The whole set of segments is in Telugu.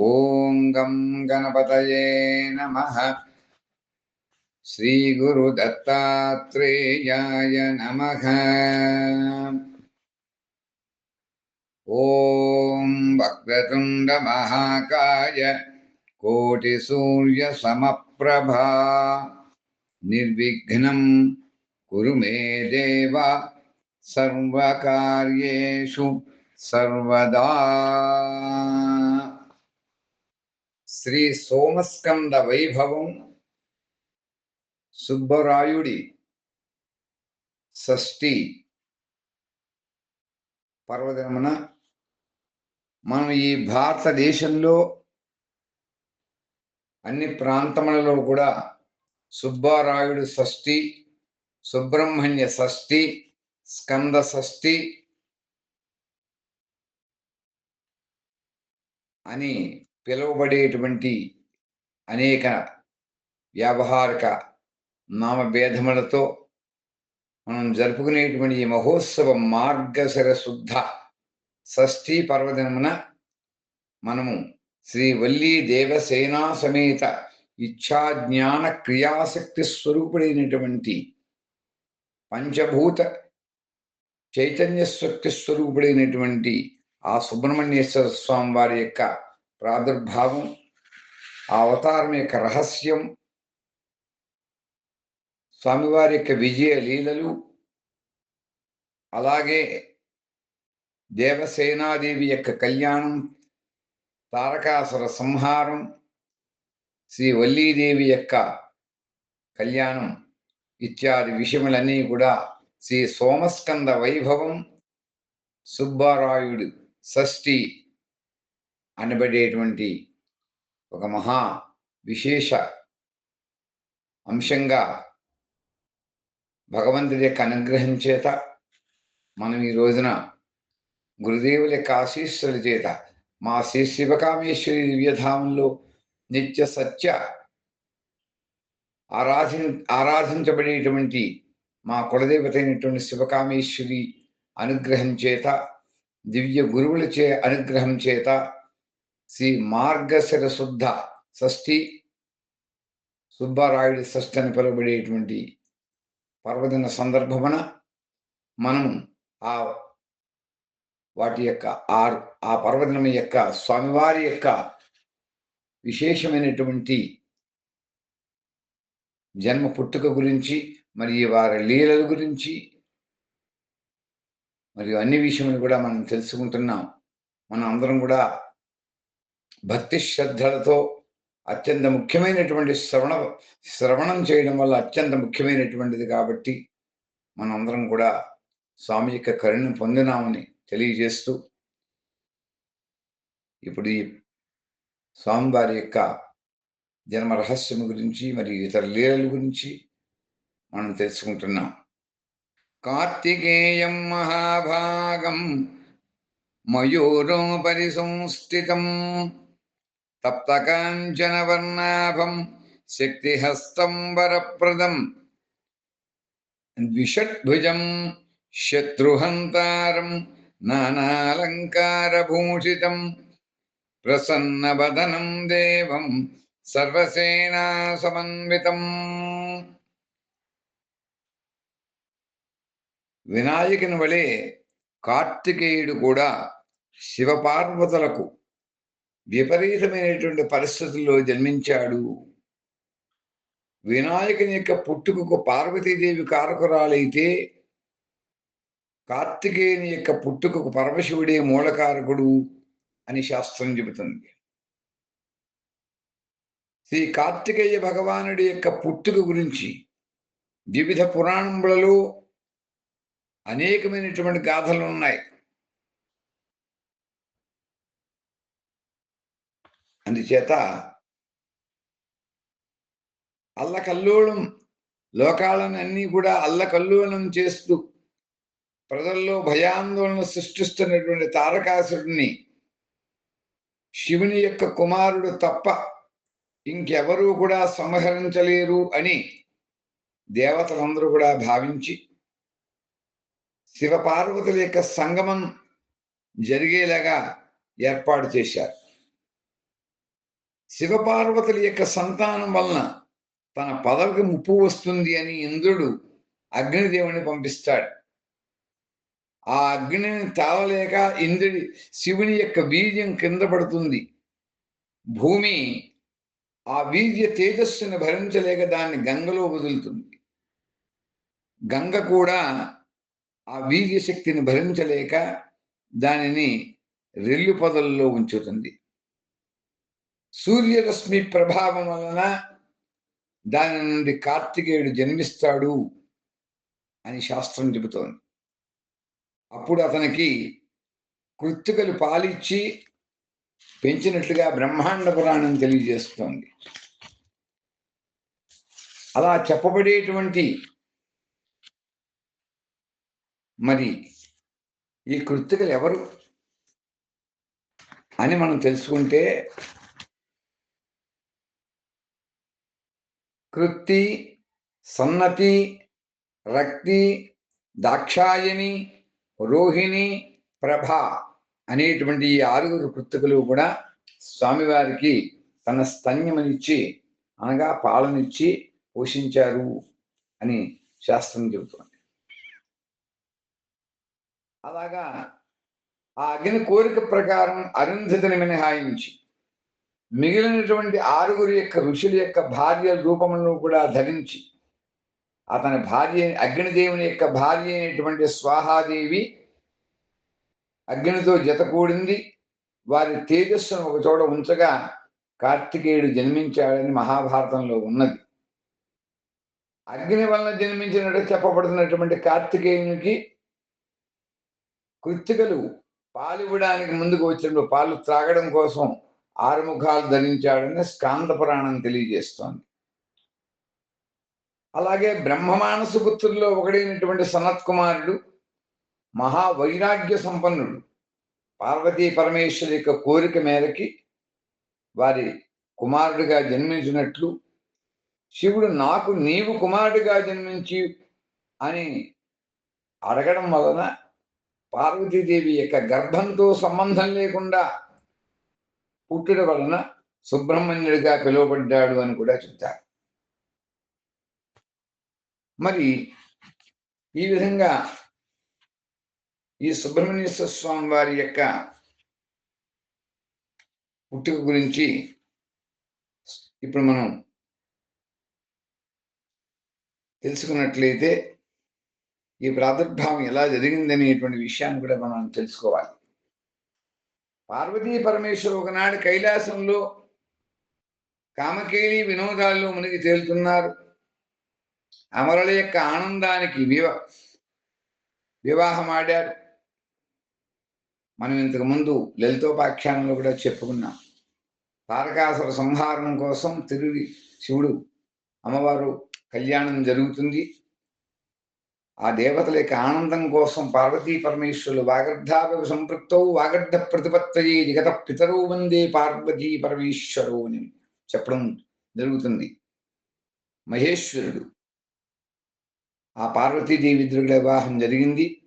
ॐ गं गणपतये नमः। श्रीगुरुदत्तात्रेयाय नमः। ॐ वक्रतुण्डमहाकाय कोटिसूर्यसमप्रभा। निर्विघ्नं कुरु मे देव। सर्वकार्येषु सर्वदा। శ్రీ సోమస్కంద వైభవం సుబ్బరాయుడి షష్ఠి పర్వదినమున మనం ఈ భారతదేశంలో అన్ని ప్రాంతములలో కూడా సుబ్బారాయుడు షష్ఠి సుబ్రహ్మణ్య షష్ఠి స్కంద షష్ఠి అని పిలువబడేటువంటి అనేక వ్యావహారిక నామభేదములతో మనం జరుపుకునేటువంటి ఈ మహోత్సవ మార్గశర శుద్ధ షష్ఠీ పర్వదినమున మనము శ్రీ వల్లీ దేవసేనా సమేత ఇచ్ఛా జ్ఞాన క్రియాశక్తి స్వరూపుడైనటువంటి పంచభూత చైతన్య శక్తి స్వరూపుడైనటువంటి ఆ సుబ్రహ్మణ్యేశ్వర స్వామి వారి యొక్క ప్రాదుర్భావం ఆ అవతారం యొక్క రహస్యం స్వామివారి యొక్క విజయ లీలలు అలాగే దేవసేనాదేవి యొక్క కళ్యాణం తారకాసుర సంహారం శ్రీ వల్లీదేవి యొక్క కళ్యాణం ఇత్యాది విషయములన్నీ కూడా శ్రీ సోమస్కంద వైభవం సుబ్బారాయుడు షష్ఠి అనబడేటువంటి ఒక మహా విశేష అంశంగా భగవంతుడి యొక్క అనుగ్రహం చేత మనం ఈ రోజున గురుదేవుల యొక్క ఆశీస్సుల చేత మా శ్రీ శివకామేశ్వరి దివ్యధామంలో నిత్య సత్య ఆరాధి ఆరాధించబడేటువంటి మా కులదేవత అయినటువంటి శివకామేశ్వరి అనుగ్రహం చేత దివ్య గురువుల చే అనుగ్రహం చేత శ్రీ మార్గశిర శుద్ధ షష్ఠి సుబ్బారాయుడి షష్ఠి అని పిలువబడేటువంటి పర్వదిన సందర్భమున మనము ఆ వాటి యొక్క ఆ ఆ పర్వదినం యొక్క స్వామివారి యొక్క విశేషమైనటువంటి జన్మ పుట్టుక గురించి మరియు వారి లీలల గురించి మరియు అన్ని విషయములు కూడా మనం తెలుసుకుంటున్నాం. మనం అందరం కూడా భక్తి శ్రద్ధలతో అత్యంత ముఖ్యమైనటువంటి శ్రవణ శ్రవణం చేయడం వల్ల అత్యంత ముఖ్యమైనటువంటిది కాబట్టి మనందరం కూడా స్వామి యొక్క కరుణను పొందినామని తెలియజేస్తూ ఇప్పుడు ఈ స్వామివారి యొక్క జన్మ రహస్యం గురించి మరియు ఇతర లీలల గురించి మనం తెలుసుకుంటున్నాం. కార్తికేయం మహాభాగం మయూరోపరి సంస్థితం తప్తకాంచనవర్ణాభం శక్తిహస్తం వరప్రదం ద్విషద్భుజం శత్రుహంతారం నానాలంకారభూషితం. ప్రసన్నవదనం దేవం సర్వసేనా సమన్వితం వినాయకుని వలె కార్తికేయుడు కూడా శివపార్వతులకు విపరీతమైనటువంటి పరిస్థితుల్లో జన్మించాడు. వినాయకుని యొక్క పుట్టుకకు పార్వతీదేవి కారకురాలైతే కార్తికేయుని యొక్క పుట్టుకకు పరమశివుడే మూలకారకుడు అని శాస్త్రం చెబుతుంది. శ్రీ కార్తికేయ భగవానుడి యొక్క పుట్టుక గురించి వివిధ పురాణములలో అనేకమైనటువంటి గాథలు ఉన్నాయి అందుచేత అల్లకల్లోలం లోకాలను అన్నీ కూడా అల్లకల్లోలం చేస్తూ ప్రజల్లో భయాందోళన సృష్టిస్తున్నటువంటి తారకాసురుడిని శివుని యొక్క కుమారుడు తప్ప ఇంకెవరూ కూడా సంహరించలేరు అని దేవతలందరూ కూడా భావించి శివపార్వతుల యొక్క సంగమం జరిగేలాగా ఏర్పాటు చేశారు. శివపార్వతుల యొక్క సంతానం వలన తన పదవికి ముప్పు వస్తుంది అని ఇంద్రుడు అగ్నిదేవుని పంపిస్తాడు. ఆ అగ్నిని తాళలేక ఇంద్రుడి శివుని యొక్క వీర్యం కింద పడుతుంది. భూమి ఆ వీర్య తేజస్సుని భరించలేక దాన్ని గంగలో వదులుతుంది. గంగ కూడా ఆ వీర్య శక్తిని భరించలేక దానిని రెల్లు పొదల్లో ఉంచుతుంది. సూర్యరశ్మి ప్రభావం వలన దాని నుండి కార్తికేయుడు జన్మిస్తాడు అని శాస్త్రం చెబుతోంది. అప్పుడు అతనికి కృత్తికలు పాలిచ్చి పెంచినట్లుగా బ్రహ్మాండ పురాణం తెలియజేస్తోంది. అలా చెప్పబడేటువంటి మరి ఈ కృత్తికలు ఎవరు అని మనం తెలుసుకుంటే కృత్తి సన్నతి రక్తి దాక్షాయని రోహిణి ప్రభ అనేటువంటి ఈ ఆరుగురు కృత్తికలు కూడా స్వామివారికి తన స్తన్యమనిచ్చి అనగా పాలనిచ్చి పోషించారు అని శాస్త్రం చెబుతోంది. అలాగా ఆ అగ్ని కోరిక ప్రకారం అరుంధతిని మినహాయించి మిగిలినటువంటి ఆరుగురి యొక్క ఋషుల యొక్క భార్య రూపములను కూడా ధరించి అతని భార్య అగ్నిదేవుని యొక్క భార్య అయినటువంటి స్వాహాదేవి అగ్నితో జతకూడింది. వారి తేజస్సును ఒక చోట ఉంచగా కార్తికేయుడు జన్మించాడని మహాభారతంలో ఉన్నది. అగ్ని వలన జన్మించినట్టు చెప్పబడుతున్నటువంటి కార్తికేయునికి కృత్తికలు పాలివ్వడానికి ముందుకు వచ్చినప్పుడు పాలు త్రాగడం కోసం ఆరు ముఖాలు ధరించాడని స్కాంద పురాణం తెలియజేస్తోంది. అలాగే బ్రహ్మమానస పుత్రుల్లో ఒకడైనటువంటి సనత్ కుమారుడు మహా వైరాగ్య సంపన్నుడు. పార్వతీ పరమేశ్వరి యొక్క కోరిక మేరకి వారి కుమారుడిగా జన్మించినట్లు శివుడు నాకు నీవు కుమారుడిగా జన్మించి అని అడగడం వలన పార్వతీదేవి యొక్క గర్భంతో సంబంధం లేకుండా పుట్టుట వలన సుబ్రహ్మణ్యుడిగా పిలువబడ్డాడు అని కూడా చెప్తారు. మరి ఈ విధంగా ఈ సుబ్రహ్మణ్యేశ్వర స్వామి వారి యొక్క పుట్టుక గురించి ఇప్పుడు మనం తెలుసుకున్నట్లయితే ఈ ప్రాదుర్భావం ఎలా జరిగిందనేటువంటి విషయాన్ని కూడా మనం తెలుసుకోవాలి. పార్వతీ పరమేశ్వరు ఒకనాడు కైలాసంలో కామకేలి వినోదాల్లో మునిగి తేలుతున్నారు. అమరుల యొక్క ఆనందానికి వివా వివాహం ఆడారు. మనం ఇంతకు ముందు లలితోపాఖ్యానంలో కూడా చెప్పుకున్నాం. తారకాసుర సంహారం కోసం తిరిగి శివుడు అమ్మవారు కళ్యాణం జరుగుతుంది. ఆ దేవతల యొక్క ఆనందం కోసం పార్వతీ పరమేశ్వరులు వాగర్ధావ సంపృక్తౌ వాగర్ధ ప్రతిపత్తయే జగత పితరో వందే పార్వతీ పరమేశ్వరు అని చెప్పడం జరుగుతుంది. మహేశ్వరుడు. ఆ పార్వతీదేవి ఇద్దరుల వివాహం జరిగింది.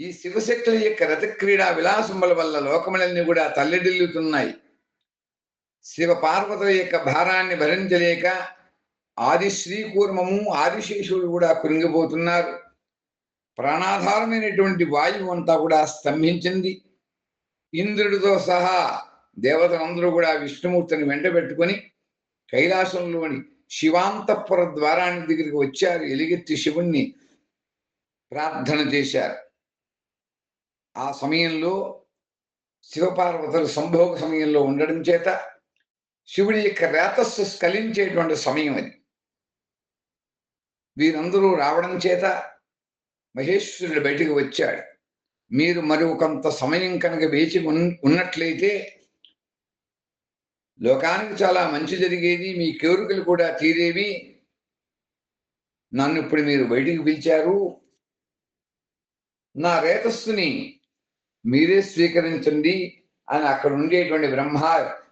ఈ శివశక్తుల యొక్క రథక్రీడా విలాసముల వల్ల లోకములన్నీ కూడా తల్లడిల్లుతున్నాయి. శివ పార్వతుల యొక్క భారాన్ని భరించలేక ఆది శ్రీకూర్మము ఆదిశేషుడు కూడా కృంగిపోతున్నారు. ప్రాణాధారమైనటువంటి వాయువు అంతా కూడా స్తంభించింది. ఇంద్రుడితో సహా దేవతలందరూ కూడా విష్ణుమూర్తిని వెంటబెట్టుకొని కైలాసంలోని శివాంతపుర ద్వారానికి దగ్గరికి వచ్చారు. ఎలుగెత్తి శివుణ్ణి ప్రార్థన చేశారు. ఆ సమయంలో శివపార్వతులు సంభోగ సమయంలో ఉండడం చేత శివుడి యొక్క రేతస్సు స్కలించేటువంటి సమయం అది. వీరందరూ రావడం చేత మహేశ్వరుడు బయటికి వచ్చాడు. మీరు మరి కొంత సమయం కనుక వేచి ఉన్నట్లయితే లోకానికి చాలా మంచి జరిగేది మీ కోరికలు కూడా తీరేవి. నన్ను ఇప్పుడు మీరు బయటికి పిలిచారు. నా రేతస్సుని మీరే స్వీకరించండి అని అక్కడ ఉండేటువంటి బ్రహ్మ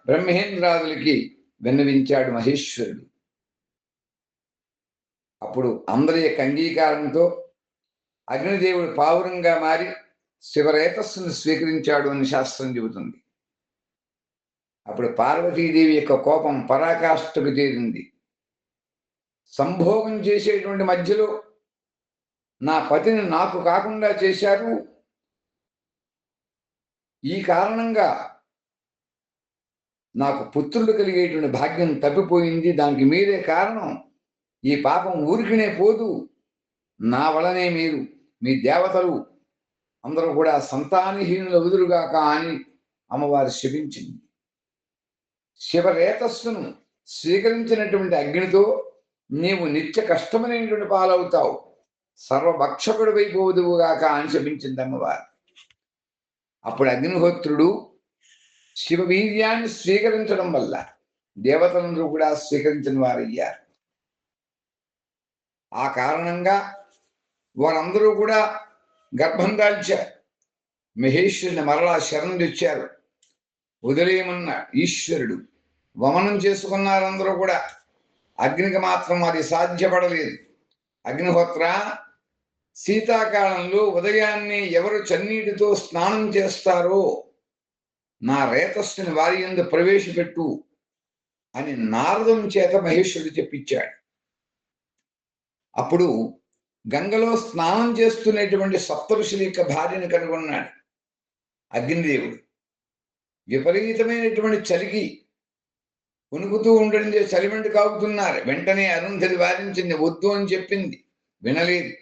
బ్రహ్మేంద్రాదులకి విన్నవించాడు మహేశ్వరుడు. అప్పుడు అందరి యొక్క అంగీకారంతో అగ్నిదేవుడు పావురంగా మారి శివరేతస్సును స్వీకరించాడు అని శాస్త్రం చెబుతుంది. అప్పుడు పార్వతీదేవి యొక్క కోపం పరాకాష్ఠకు చేరింది. సంభోగం చేసేటువంటి మధ్యలో నా పతిని నాకు కాకుండా చేశారు. ఈ కారణంగా నాకు పుత్రులు కలిగేటువంటి భాగ్యం తప్పిపోయింది. దానికి మీరే కారణం. ఈ పాపం ఊరికినే పోదు. నా వలనే మీరు మీ దేవతలు అందరూ కూడా సంతానహీనుల వదులుగాక అని అమ్మవారు శపించింది. శివరేతస్సును స్వీకరించినటువంటి అగ్నితో నీవు నిత్య కష్టమైనటువంటి పాలవుతావు. సర్వభక్షకుడు వైపోదువుగాక అని శపించింది అమ్మవారు. అప్పుడు అగ్నిహోత్రుడు శివవీర్యాన్ని స్వీకరించడం వల్ల దేవతలందరూ కూడా స్వీకరించిన వారయ్యారు. ఆ కారణంగా వారందరూ కూడా గర్భం దాల్చారు. మహేశ్వరుని మరలా శరణం తెచ్చారు వదిలేయమన్న ఈశ్వరుడు వమనం చేసుకున్నారు అందరూ కూడా. అగ్నికి మాత్రం అది సాధ్యపడలేదు. అగ్నిహోత్ర శీతాకాలంలో ఉదయాన్నే ఎవరు చన్నీటితో స్నానం చేస్తారో నా రేతస్సుని వారి ఎందు ప్రవేశపెట్టు అని నారదం చేత మహేశ్వరుడు చెప్పించాడు. అప్పుడు గంగలో స్నానం చేస్తున్నటువంటి సప్తఋషుల యొక్క భార్యను కనుగొన్నాడు అగ్నిదేవుడు. విపరీతమైనటువంటి చలికి ఉనుకుతూ ఉండడం చేసి చలిమంటి కాగుతున్నారు. వెంటనే అరుంధతి వారించింది వద్దు అని చెప్పింది. వినలేదు.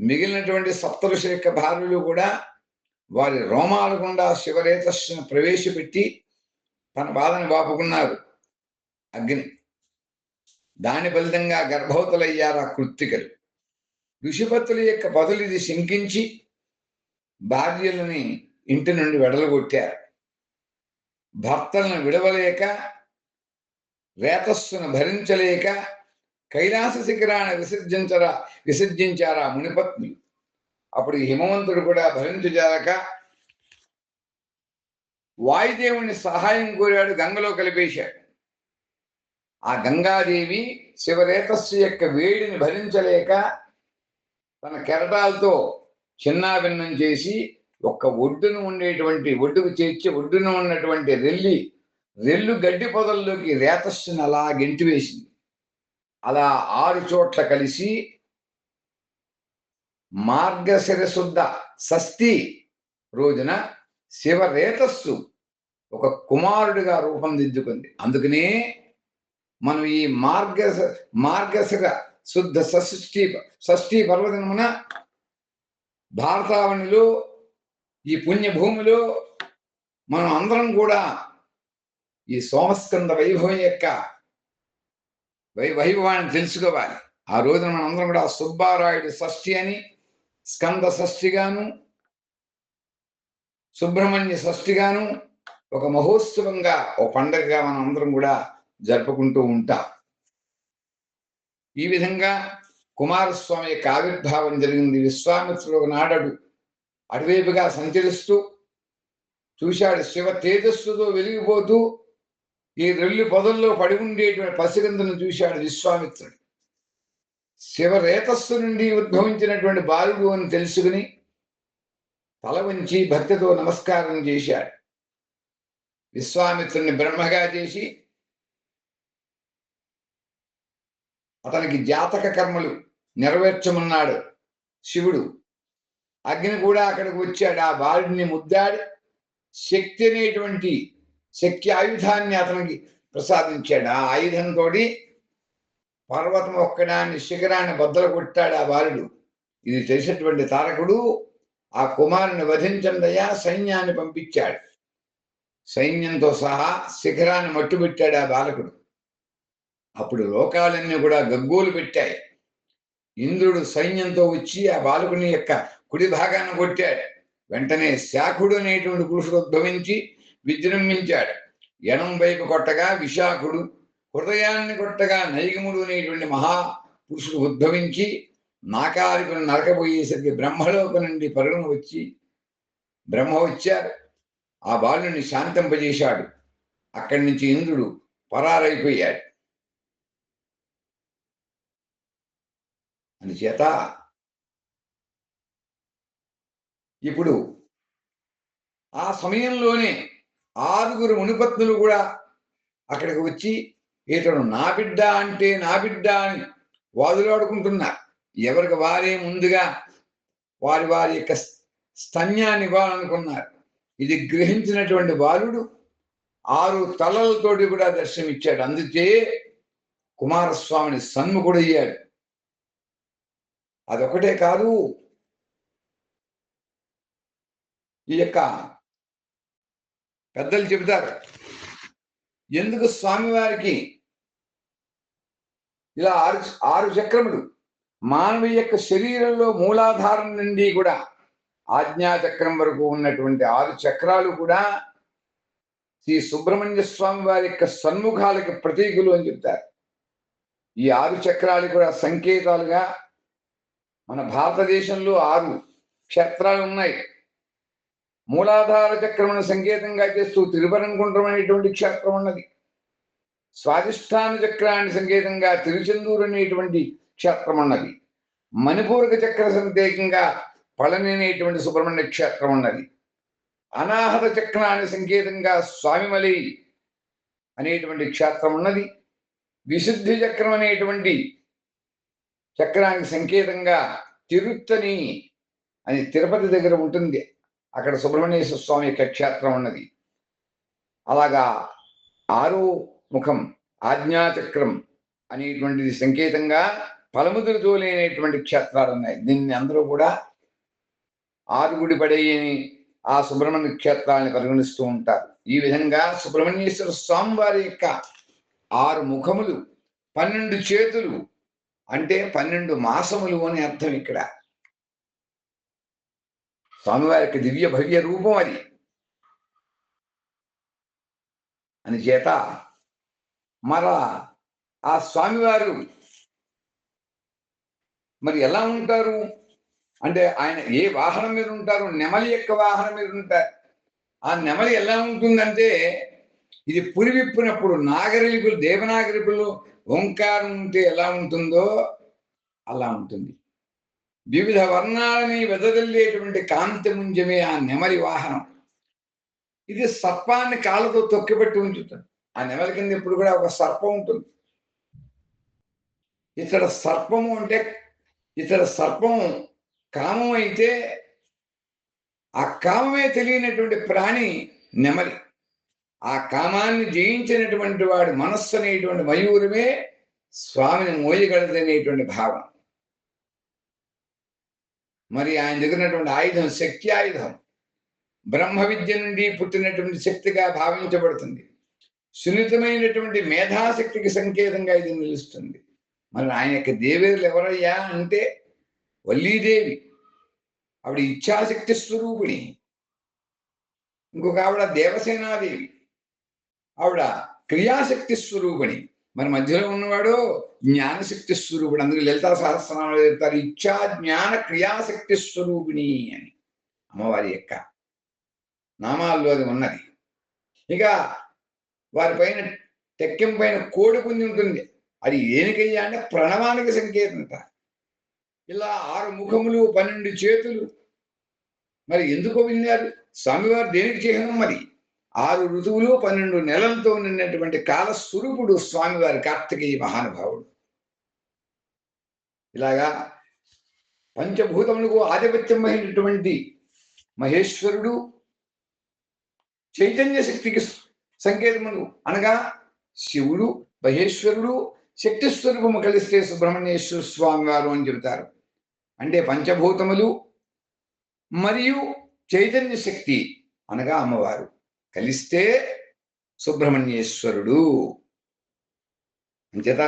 మిగిలినటువంటి సప్తఋషుల యొక్క భార్యలు కూడా వారి రోమాల గుండా శివరేతస్సును ప్రవేశపెట్టి తన బాధను వాపుకున్నారు. అగ్ని దాని ఫలితంగా గర్భవతులయ్యారు ఆ కృత్తికలు. ఋషిపత్తుల యొక్క పదులు ఇది శంకించి భార్యలని ఇంటి నుండి వెడలగొట్టారు. భర్తలను విడవలేక రేతస్సును భరించలేక కైలాస శిఖరాన్ని విసర్జించరా విసర్జించారా మునిపత్ని. అప్పుడు హిమవంతుడు కూడా భరించజాలక వాయుదేవుని సహాయం కోరాడు గంగలో కలిపేశాడు. ఆ గంగాదేవి శివరేతస్సు యొక్క వేడిని భరించలేక తన కెరటాలతో చిన్నాభిన్నం చేసి ఒక్క ఒడ్డును ఉండేటువంటి ఒడ్డుకు చేర్చి ఒడ్డున ఉన్నటువంటి రెల్లి రెల్లు గడ్డి పొదల్లోకి రేతస్సును అలా గెంటివేసింది. అలా ఆరు చోట్ల కలిసి మార్గశిరశుద్ధ షష్ఠి రోజున శివరేతస్సు ఒక కుమారుడిగా రూపొందిద్దుకుంది అందుకనే మనం ఈ మార్గ మార్గశిర శుద్ధ షష్ఠి షష్ఠి పర్వదినమున భారతావనిలో ఈ పుణ్యభూమిలో మనం అందరం కూడా ఈ సోమస్కంద వైభవం యొక్క వై వైభవాన్ని తెలుసుకోవాలి. ఆ రోజున మనం అందరం కూడా సుబ్బారాయుడు షష్ఠి అని స్కంద షష్ఠిగాను సుబ్రహ్మణ్య షష్ఠిగాను ఒక మహోత్సవంగా ఒక పండగగా మనం అందరం కూడా జరుపుకుంటూ ఉంటాం. ఈ విధంగా కుమారస్వామి యొక్క ఆవిర్భావం జరిగింది. విశ్వామిత్రుడు నాడడు అటువైపుగా సంచరిస్తూ చూశాడు శివ తేజస్సుతో వెలిగిపోతూ ఈ రెల్లి పొదల్లో పడి ఉండేటువంటి పసిగందును చూశాడు విశ్వామిత్రుడు. శివరేతస్సు నుండి ఉద్భవించినటువంటి బాలుడు అని తెలుసుకుని తల వంచి భక్తితో నమస్కారం చేశాడు. విశ్వామిత్రుని బ్రహ్మగా చేసి అతనికి జాతక కర్మలు నెరవేర్చమన్నాడు శివుడు. అగ్ని కూడా అక్కడికి వచ్చాడు. ఆ బాలుడిని ముద్దాడి శక్తి అనేటువంటి శక్తి ఆయుధాన్ని అతనికి ప్రసాదించాడు. ఆ ఆయుధంతో పర్వతం ఒక్కడాన్ని శిఖరాన్ని బద్దలు కొట్టాడు ఆ బాలుడు. ఇది తెలిసినటువంటి తారకుడు ఆ కుమారుని వధించందయ్యా సైన్యాన్ని పంపించాడు. సైన్యంతో సహా శిఖరాన్ని మట్టుబెట్టాడు ఆ బాలకుడు. అప్పుడు లోకాలన్నీ కూడా గగ్గోలు పెట్టాయి. ఇంద్రుడు సైన్యంతో వచ్చి ఆ బాలకుని యొక్క కుడి భాగాన్ని కొట్టాడు. వెంటనే శాఖుడు అనేటువంటి పురుషుడు ఉద్భవించి విజృంభించాడు. ఎడం వైపు కొట్టగా విశాఖుడు హృదయాన్ని కొట్టగా నైగముడు అనేటువంటి మహా పురుషుడు ఉద్భవించి నాకారికును నరకపోయేసరికి బ్రహ్మలోక నుండి పరుగును వచ్చి బ్రహ్మ వచ్చారు ఆ బాలుని శాంతింపజేశాడు. అక్కడి నుంచి ఇంద్రుడు పరారైపోయాడు. అందుచేత ఇప్పుడు ఆ సమయంలోనే ఆరుగురు మునిపత్నులు కూడా అక్కడికి వచ్చి ఇతడు నా బిడ్డ అంటే నా బిడ్డ అని వాదులాడుకుంటున్నారు. ఎవరికి వారే ముందుగా వారి వారి యొక్క స్తన్యాన్ని ఇవ్వాలనుకున్నారు. ఇది గ్రహించినటువంటి బాలుడు ఆరు తలలతోటి కూడా దర్శనమిచ్చాడు. అందుకే కుమారస్వామిని సన్ముఖుడయ్యాడు. అదొకటే కాదు. ఈ యొక్క పెద్దలు చెబుతారు. ఎందుకు స్వామివారికి ఇలా ఆరు ఆరు చక్రములు? మానవ యొక్క శరీరంలో మూలాధారం నుండి కూడా ఆజ్ఞా చక్రం వరకు ఉన్నటువంటి ఆరు చక్రాలు కూడా శ్రీ సుబ్రహ్మణ్య స్వామి వారి యొక్క సన్ముఖాలకి ప్రతీకులు అని చెప్తారు. ఈ ఆరు చక్రాలు కూడా సంకేతాలుగా మన భారతదేశంలో ఆరు క్షేత్రాలు ఉన్నాయి. మూలాధార చక్రమును సంకేతంగా చేస్తూ తిరుపరంకుంట్రం అనేటువంటి క్షేత్రం ఉన్నది. స్వాధిష్టాన చక్రాన్ని సంకేతంగా తిరుచెందూరు అనేటువంటి క్షేత్రం ఉన్నది. మణిపూరక చక్ర సంకేతంగా పళని అనేటువంటి సుబ్రహ్మణ్య క్షేత్రం ఉన్నది. అనాహత చక్రాన్ని సంకేతంగా స్వామిమలి అనేటువంటి క్షేత్రం ఉన్నది. విశుద్ధి చక్రం అనేటువంటి చక్రానికి సంకేతంగా తిరుత్తని అని తిరుపతి దగ్గర ఉంటుంది. అక్కడ సుబ్రహ్మణ్యేశ్వర స్వామి యొక్క క్షేత్రం ఉన్నది. అలాగా ఆరో ముఖం ఆజ్ఞాచక్రం అనేటువంటిది సంకేతంగా పలముదురు తోలేనటువంటి క్షేత్రాలు ఉన్నాయి. దీన్ని అందరూ కూడా ఆరుగుడి పడేయని ఆ సుబ్రహ్మణ్య క్షేత్రాన్ని పరిగణిస్తూ ఉంటారు. ఈ విధంగా సుబ్రహ్మణ్యేశ్వర స్వామి వారి యొక్క ఆరు ముఖములు పన్నెండు చేతులు అంటే పన్నెండు మాసములు అని అర్థం ఇక్కడ. స్వామివారి యొక్క దివ్య భవ్య రూపం అది. అని చేత మర ఆ స్వామివారు మరి ఎలా ఉంటారు? అంటే ఆయన ఏ వాహనం మీద ఉంటారు? నెమలి యొక్క వాహనం మీద ఉంటారు ఆ నెమలి ఎలా ఉంటుందంటే ఇది పురివిప్పినప్పుడు నాగరికులు దేవనాగరికులు ఓంకారం ఉంటే ఎలా ఉంటుందో అలా ఉంటుంది. వివిధ వర్ణాలని వెదజల్లేటువంటి కాంతి ముంజమే ఆ నెమలి వాహనం. ఇది సర్పాన్ని కాళ్ళతో తొక్కిపెట్టి ఉంచుతుంది. ఆ నెమలి కింద ఇప్పుడు కూడా ఒక సర్పం ఉంటుంది. ఇక్కడ సర్పము అంటే ఇతర సర్పం కామం అయితే ఆ కామమే తెలియనటువంటి ప్రాణి నెమలి. ఆ కామాన్ని జయించినటువంటి వాడి మనస్సు అనేటువంటి మయూరమే స్వామిని మోయగలదనేటువంటి భావం మరి ఆయన దగ్గరటువంటి ఆయుధం శక్తి ఆయుధం. బ్రహ్మ విద్య నుండి పుట్టినటువంటి శక్తిగా భావించబడుతుంది. సున్నితమైనటువంటి మేధాశక్తికి సంకేతంగా ఇది నిలుస్తుంది. మరి ఆయన యొక్క దేవేరులు ఎవరయ్యా అంటే వల్లీదేవి. ఆవిడ ఇచ్ఛాశక్తి స్వరూపిణి. ఇంకొక ఆవిడ దేవసేనాదేవి. ఆవిడ క్రియాశక్తి స్వరూపిణి. మరి మధ్యలో ఉన్నవాడు జ్ఞానశక్తి స్వరూపుడు అందుకు లలితా సహస్రనామాలు చెప్తారు ఇచ్చా జ్ఞాన క్రియాశక్తి స్వరూపిణి అని. అమ్మవారి యొక్క నామాల్లో అది ఉన్నది. ఇక వారి పైన తెక్కెం పైన కోడి పుంజి ఉంటుంది. అది ఏనికయ్యా అంటే ప్రణవానికి సంకేతంట ఇలా ఆరు ముఖములు పన్నెండు చేతులు. మరి ఎందుకు విన్నారు? స్వామివారు దేనికి చిహ్నం మరి? ఆరు ఋతువులు పన్నెండు నెలలతో నిన్నటువంటి కాలస్వరూపుడు స్వామివారి కార్తికేయ మహానుభావుడు. ఇలాగా పంచభూతములకు ఆధిపత్యం వహించినటువంటి మహేశ్వరుడు చైతన్య శక్తికి సంకేతములు అనగా శివుడు మహేశ్వరుడు శక్తి స్వరూపము కలిస్తే సుబ్రహ్మణ్యేశ్వర స్వామి వారు అని చెబుతారు. అంటే పంచభూతములు మరియు చైతన్య శక్తి అనగా అమ్మవారు. కలిస్తే సుబ్రహ్మణ్యేశ్వరుడు. అంచేత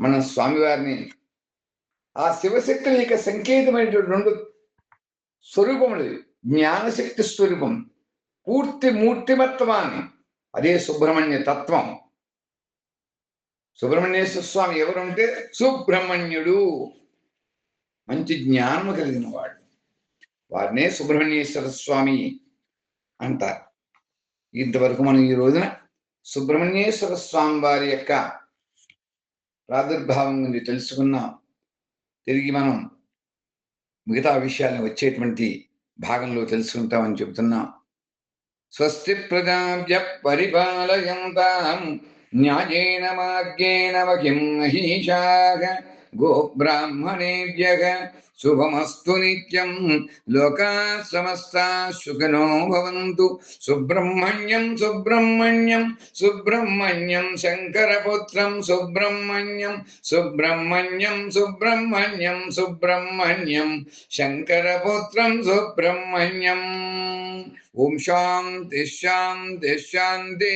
మనం స్వామివారిని ఆ శివశక్తుల యొక్క సంకేతమైనటువంటి రెండు స్వరూపములు జ్ఞానశక్తి స్వరూపం పూర్తి మూర్తిమత్వాన్ని అదే సుబ్రహ్మణ్య తత్వం. సుబ్రహ్మణ్యేశ్వర స్వామి ఎవరుంటే సుబ్రహ్మణ్యుడు. మంచి జ్ఞానము కలిగిన వాడు. వారినే సుబ్రహ్మణ్యేశ్వర స్వామి అంటారు. ఇంతవరకు మనం ఈ రోజున సుబ్రహ్మణ్యేశ్వర స్వామి వారి యొక్క ప్రాదుర్భావం గురించి తెలుసుకున్నాం. తిరిగి మనం మిగతా విషయాలను వచ్చేటువంటి భాగంలో తెలుసుకుంటామని చెబుతున్నాం. స్వస్తి ప్రజాభ్య పరిపాలయంతాం న్యాయేన మార్గేణ వకిం మహీషాః గోబ్రాహ్మణేభ్యः శుభమస్తు నిత్యం. లోకా సమస్త సుఖినో భవంతు. సుబ్రహ్మణ్యం సుబ్రహ్మణ్యం సుబ్రహ్మణ్యం శంకరపుత్రం సుబ్రహ్మణ్యం సుబ్రహ్మణ్యం సుబ్రహ్మణ్యం సుబ్రహ్మణ్యం శంకరపుత్రం సుబ్రహ్మణ్యం. ఓం శాంతి శాంతి శాంతి.